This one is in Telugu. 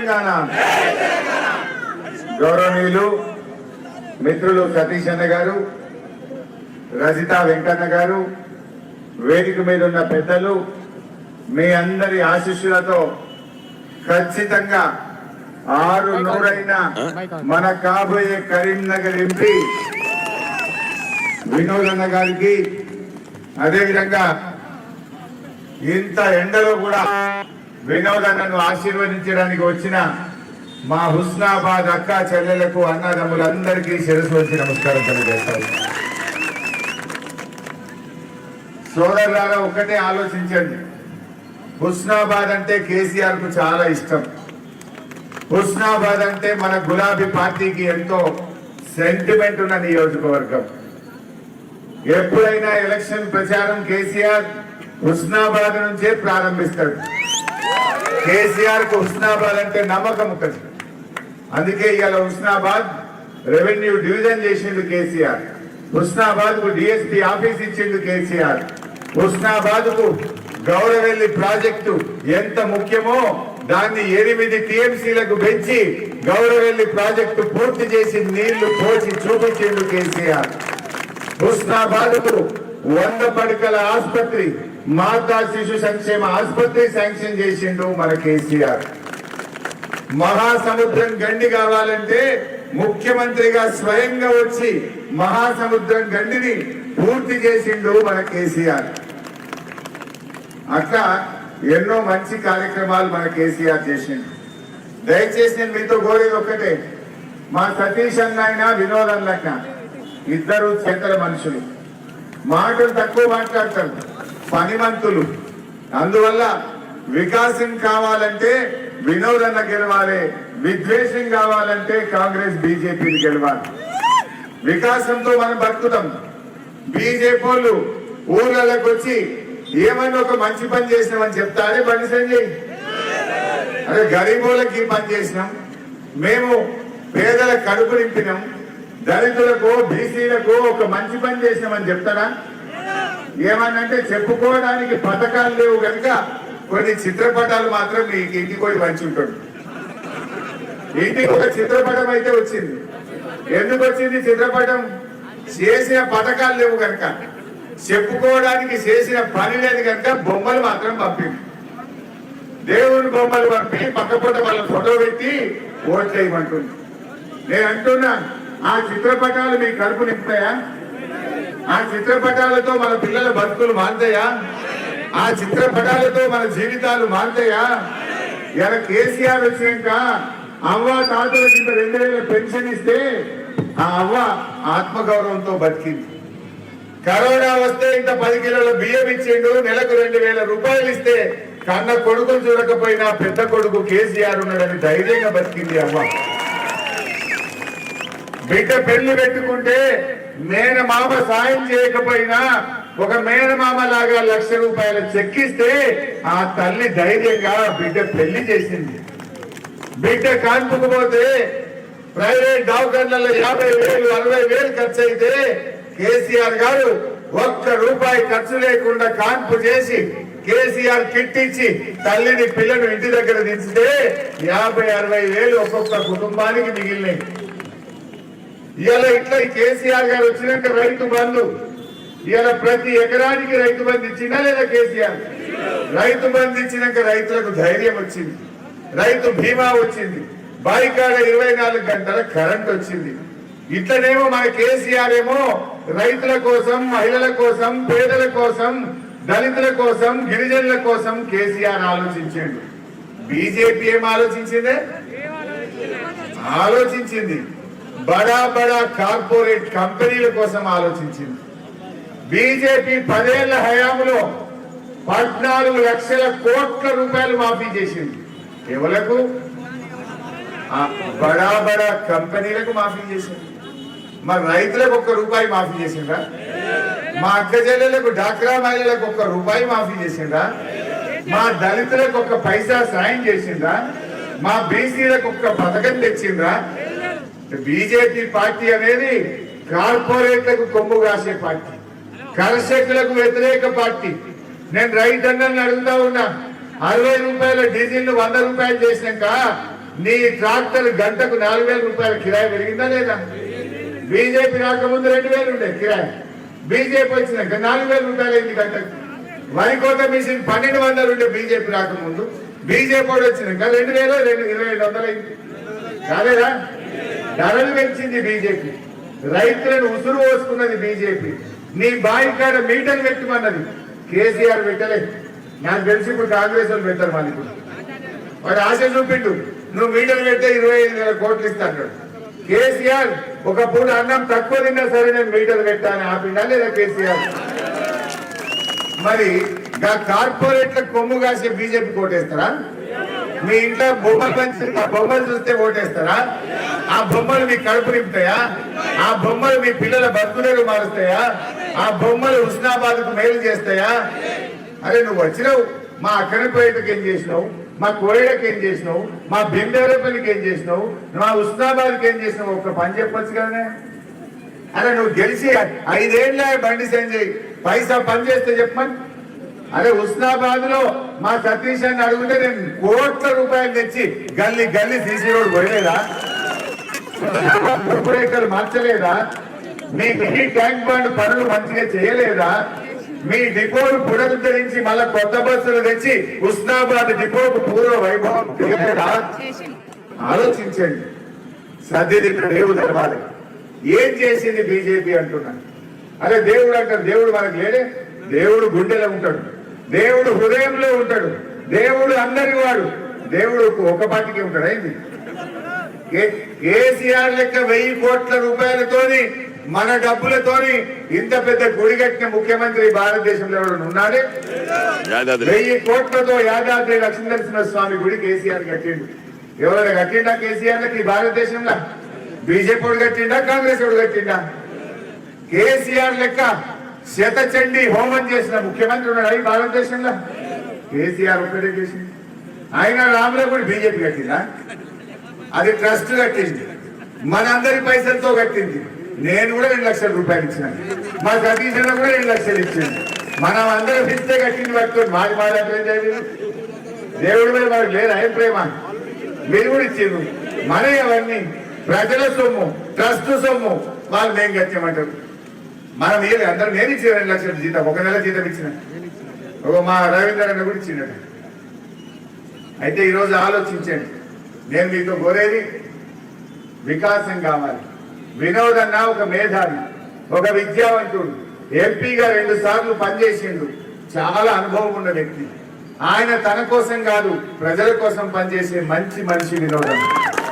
తెలంగాణ. గౌరవనీయులు మిత్రులు సతీష్ అన్న గారు రజిత వెంకన్న గారు వేదిక మీద ఉన్న పెద్దలు మీ అందరి ఆశీస్సులతో ఖచ్చితంగా ఆరు నూరైన మన కాబోయే కరీంనగర్ ఎంపీ వినోద్ అన్న గారికి అదేవిధంగా ఇంత ఎండలో కూడా వినోద్ అన్నను ఆశీర్వదించడానికి వచ్చిన మా హుస్నాబాద్ అక్క చెల్లెలకు అన్నదమ్ములందరికీ శిరస్సు వచ్చి నమస్కారం తెలియజేస్తాను. సోదరులాగా ఒక్కటే ఆలోచించండి. హుస్నాబాద్ అంటే కేసీఆర్కు చాలా ఇష్టం. హుస్నాబాద్ అంటే మన గులాబీ పార్టీకి ఎంతో సెంటిమెంట్ ఉన్న నియోజకవర్గం. ఎప్పుడైనా ఎలక్షన్ ప్రచారం కేసీఆర్ హుస్నాబాద్ నుంచే ప్రారంభిస్తాడు. కేసీఆర్కు హుస్నాబాద్ అంటే నమ్మకం కలిసి అందుకే ఇవాళ హుస్నాబాద్ రెవెన్యూ డివిజన్ చేసిండు కేసీఆర్. హుస్నాబాద్కు డిఎస్పీ ఆఫీస్ ఇచ్చిండు కేసీఆర్. హుస్నాబాద్కు గౌరవెల్లి ప్రాజెక్టు ఎంత ముఖ్యమో దాన్ని ఎనిమిది టీఎంసీలకు పెంచి గౌరవెల్లి ప్రాజెక్టు పూర్తి చేసి నీళ్ళు పోసి చూపించిండు కేసీఆర్. హుస్నాబాద్కు వంద పడకల ఆసుపత్రి మాతా శిశు సంక్షేమ ఆసుపత్రి శాంక్షన్ చేసిండు మన కేసీఆర్. మహాసముద్రం గండి కావాలంటే ముఖ్యమంత్రిగా స్వయంగా వచ్చి మహాసముద్రం గండిని పూర్తి చేసిండు మన కేసీఆర్. అట్లా ఎన్నో మంచి కార్యక్రమాలు మన కేసీఆర్ చేసిండు. దయచేసి నేను మీతో కోరేది ఒక్కటే మా సతీష్ అన్న వినోద్ అన్నక ఇద్దరు చేతల మనుషులు. మాటలు తక్కువ మాట్లాడతారు. పనిమంతులు అందువల్ల వికాసం కావాలంటే వినోద్ అన్న గెలవాలి విద్వేషం కావాలంటే కాంగ్రెస్ బీజేపీని గెలవాలి. వికాసంతో మనం బతుకుతాం. బీజేపీ వాళ్ళు ఊర్లలోకి వచ్చి ఏమైనా ఒక మంచి పని చేసినామని చెప్తారే బండి సంజయ్? అదే గరీబులకి పని చేసినాం. మేము పేదల కడుపు నింపినాం. దళితులకు బీసీలకు ఒక మంచి పని చేసినామని చెప్తారా? ఏమనంటే చెప్పుకోవడానికి పథకాలు లేవు కనుక కొన్ని చిత్రపటాలు మాత్రం మీకు ఇంటికి పోయి మంచి ఉంటాడు. ఇంటికి ఒక చిత్రపటం అయితే వచ్చింది. ఎందుకు వచ్చింది చిత్రపటం? చేసిన పథకాలు లేవు కనుక చెప్పుకోవడానికి చేసిన పని లేదు కనుక బొమ్మలు మాత్రం పంపింది దేవుని బొమ్మలు పంపి పక్క వాళ్ళ ఫోటో పెట్టి ఓట్లేయమంటుంది నేను అంటున్నా ఆ చిత్రపటాలు మీ కడుపు నింపుతాయా ఆ చిత్రపటాలతో మన పిల్లల బతుకులు మారుతాయా? ఆ చిత్రపటాలతో మన జీవితాలు మారుతాయా? ఇలా కేసీఆర్ వచ్చినాక అవ్వ తాతల ఇంత రెండు వేల పెన్షన్ ఇస్తే ఆ అవ్వ ఆత్మగౌరవంతో బతికింది. కరోనా వస్తే ఇంత పది కిలోల బియ్యం ఇచ్చిండు నెలకు రెండు వేల రూపాయలు ఇస్తే కన్న కొడుకు చూడకపోయినా పెద్ద కొడుకు కేసీఆర్ ఉన్నాడని ధైర్యంగా బతికింది అవ్వ. బిడ్డ పెళ్ళి పెట్టుకుంటే మేనమామ సాయం చేయకపోయినా ఒక మేనమామ లాగా లక్ష రూపాయలు చెక్కిస్తే ఆ తల్లి ధైర్యంగా బిడ్డ పెళ్ళి చేసింది. బిడ్డ కాన్పుకుపోతే ప్రైవేట్ డాక్టర్లలో యాభై వేలు అరవై వేలు ఖర్చు అయితే కేసీఆర్ గారు ఒక్క రూపాయి ఖర్చు లేకుండా కాన్పు చేసి కేసీఆర్ కిట్ ఇచ్చి తల్లిని పిల్లను ఇంటి దగ్గర దించితే యాభై అరవై వేలు ఒక్కొక్క కుటుంబానికి మిగిలినాయి. ఇవాళ ఇట్లా కేసీఆర్ గారు వచ్చినాక రైతు బంధు. ఇవాళ ప్రతి ఎకరానికి రైతు బంధు ఇచ్చిందా లేదా కేసీఆర్? రైతు బంధు ఇచ్చినాక రైతులకు ధైర్యం వచ్చింది. రైతు బీమా వచ్చింది. బాయికాడ ఇరవై నాలుగు గంటల కరెంట్ వచ్చింది. ఇట్లనేమో మన కేసీఆర్ ఏమో రైతుల కోసం మహిళల కోసం పేదల కోసం దళితుల కోసం గిరిజనుల కోసం కేసీఆర్ ఆలోచించాడు. బీజేపీ ఏం ఆలోచించిందే? ఆలోచించింది. బడా బడా కార్పొరేట్ కంపెనీల కోసం ఆలోచించింది. బీజేపీ పదేళ్ళ హయాంలో పద్నాలుగు లక్షల కోట్ల రూపాయలు మాఫీ చేసింది. ఎవలకు? బడా బడా కంపెనీలకు మాఫీ చేసింది. మరి రైతులకు ఒక్క రూపాయి మాఫీ చేసిండ్రా? మా అక్క చెల్లెలకు డాక్రా మహిళలకు ఒక్క రూపాయి మాఫీ చేసిండ్రా? మా దళితులకు ఒక్క పైసా సాయం చేసిండ్రా? మా బీసీలకు ఒక్క పథకం తెచ్చిండ్రా? బీజేపీ పార్టీ అనేది కార్పొరేట్లకు కొమ్ము కాసే పార్టీ కర్షకులకు వ్యతిరేక పార్టీ. నేను రైతన్నల్ని అడుగుతా ఉన్నా అరవై రూపాయల డీజిల్ను వంద రూపాయలు చేసినాక నీ ట్రాక్టర్ గంటకు నాలుగు వేల రూపాయల కిరాయి పెరిగిందా లేదా? బీజేపీ రాకముందు రెండు వేలు ఉండే కిరాయి. బీజేపీ వచ్చినాక నాలుగు వేల రూపాయలు అయింది గంటకు. వరి కోత మిషన్ పన్నెండు వందలు ఉండే బీజేపీ రాకముందు బీజేపీ వచ్చినాక రెండు వేలు రెండు ఇరవై ఐదు వందలు అయింది. కాలేదా? ధరలు పెంచింది బీజేపీ. రైతులను ఉసురు పోసుకున్నది బీజేపీ. నీ బావి కాడ మీటర్ పెట్టమన్నది. కేసీఆర్ పెట్టలేదు నాకు తెలిసి ఇప్పుడు కాంగ్రెస్ వాళ్ళు పెట్టారు మళ్ళీ ఇప్పుడు. వాడు ఆశ చూపిండు. నువ్వు మీటర్ పెడితే ఇరవై ఐదు వేల కోట్లు ఇస్తాడు కేసీఆర్ ఒక పూట అన్నం తక్కువ తిన్నా సరే నేను మీటర్ పెట్టాను ఆపిండా లేదా కేసీఆర్? మరి కార్పొరేట్ల కొమ్ము కాసే బీజేపీ కోటేస్తారా? మీ ఇంట్లో బొమ్మలు పంచి ఆ బొమ్మలు చూస్తే ఓటేస్తారా? ఆ బొమ్మలు మీ కడుపు నింపుతాయా? ఆ బొమ్మలు మీ పిల్లల బతుకునేలు మారుస్తాయా? ఆ బొమ్మలు హుస్నాబాద్కు మేలు చేస్తాయా? అరే నువ్వు వచ్చినావు. మా అక్కనపేటకి ఏం చేసినావు? మా కోయడకి ఏం చేసినావు? మా బెంబేరపల్లికి ఏం చేసినావు? మా హుస్నాబాద్కి ఏం చేసినావు? ఒక్క పని చెప్పొచ్చు కదనే? అరే నువ్వు గెలిచి ఐదేళ్ళ బండి సంజయ్. పైసా పని చేస్తే చెప్పమని? అరే హుస్నాబాద్లో మా సతీష్ అని అడిగితే నేను కోట్ల రూపాయలు తెచ్చి గల్లి గల్లి సీసీ రోడ్ పోయలేదా కార్పొరేటర్లు మార్చలేదా? మీ మినీ ట్యాంక్ బండ్ పనులు మంచిగా చేయలేదా? మీ డిపోలు పునరుద్ధరించి మళ్ళా కొత్త బస్సులు తెచ్చి ఉస్నాబాద్ డిపోకు పూర్వ వైభవం ఆలోచించండి. సర్దిది దేవుడు ఏం చేసింది బీజేపీ అంటున్నాను అరే దేవుడు అంటారు దేవుడు మనకు లేడే దేవుడు గుండెలో ఉంటాడు. దేవుడు హృదయంలో ఉంటాడు. దేవుడు అందరి వాడు. దేవుడు ఒక పాటికి ఉంటాడు. అయింది. కేసీఆర్ లెక్క వెయ్యి కోట్ల రూపాయలతోని మన డబ్బులతోని ఇంత పెద్ద గుడి కట్టిన ముఖ్యమంత్రి భారతదేశంలో ఎవరు ఉన్నాడే? యాదాద్రి. వెయ్యి కోట్లతో యాదాద్రి లక్ష్మీనరసింహ స్వామి గుడి కేసీఆర్ కట్టిండు. ఎవరైనా కట్టిండా కేసీఆర్ లకి భారతదేశంలో. బీజేపీ కట్టిండా? కాంగ్రెస్ కట్టిండా? కేసీఆర్ లెక్క శతచండి హోమం చేసిన ముఖ్యమంత్రి ఉన్నాడు. ఈ భారతదేశంలో. కేసీఆర్ ఒక్కటే చేసింది. ఆయన రామరావు బీజేపీ కట్టిందా? అది ట్రస్ట్ కట్టింది. మనందరి పైసలతో కట్టింది. నేను కూడా రెండు లక్షల రూపాయలు ఇచ్చిన మా సతీష్ అన్న కూడా రెండు లక్షలు ఇచ్చింది మనం అందరం ఫిస్తే కట్టింది పట్టుకొని మాది మాట్లాడలేదు దేవుడి మీద మాకు లేదు? ఆయన ప్రేమ? మీరు కూడా ఇచ్చిండ్రు. మన అవన్నీ ప్రజల సొమ్ము ట్రస్ట్ సొమ్ము. వాళ్ళు మేము కట్టామంటారు. మనం ఏది అందరం నేను ఇచ్చిన రెండు లక్షల జీతం ఒక నెల జీతం ఇచ్చిన. ఒక మా రవీంద్ర అన్న కూడా ఇచ్చిండట అయితే ఈరోజు ఆలోచించండి. నేను మీతో కోరేది వికాసం కావాలి. వినోద్ అన్న ఒక మేధావి ఒక విద్యావంతుడు. ఎంపీగా రెండు సార్లు పనిచేసిండు. చాలా అనుభవం ఉన్న వ్యక్తి. ఆయన తన కోసం కాదు ప్రజల కోసం పనిచేసే మంచి మనిషి వినోదం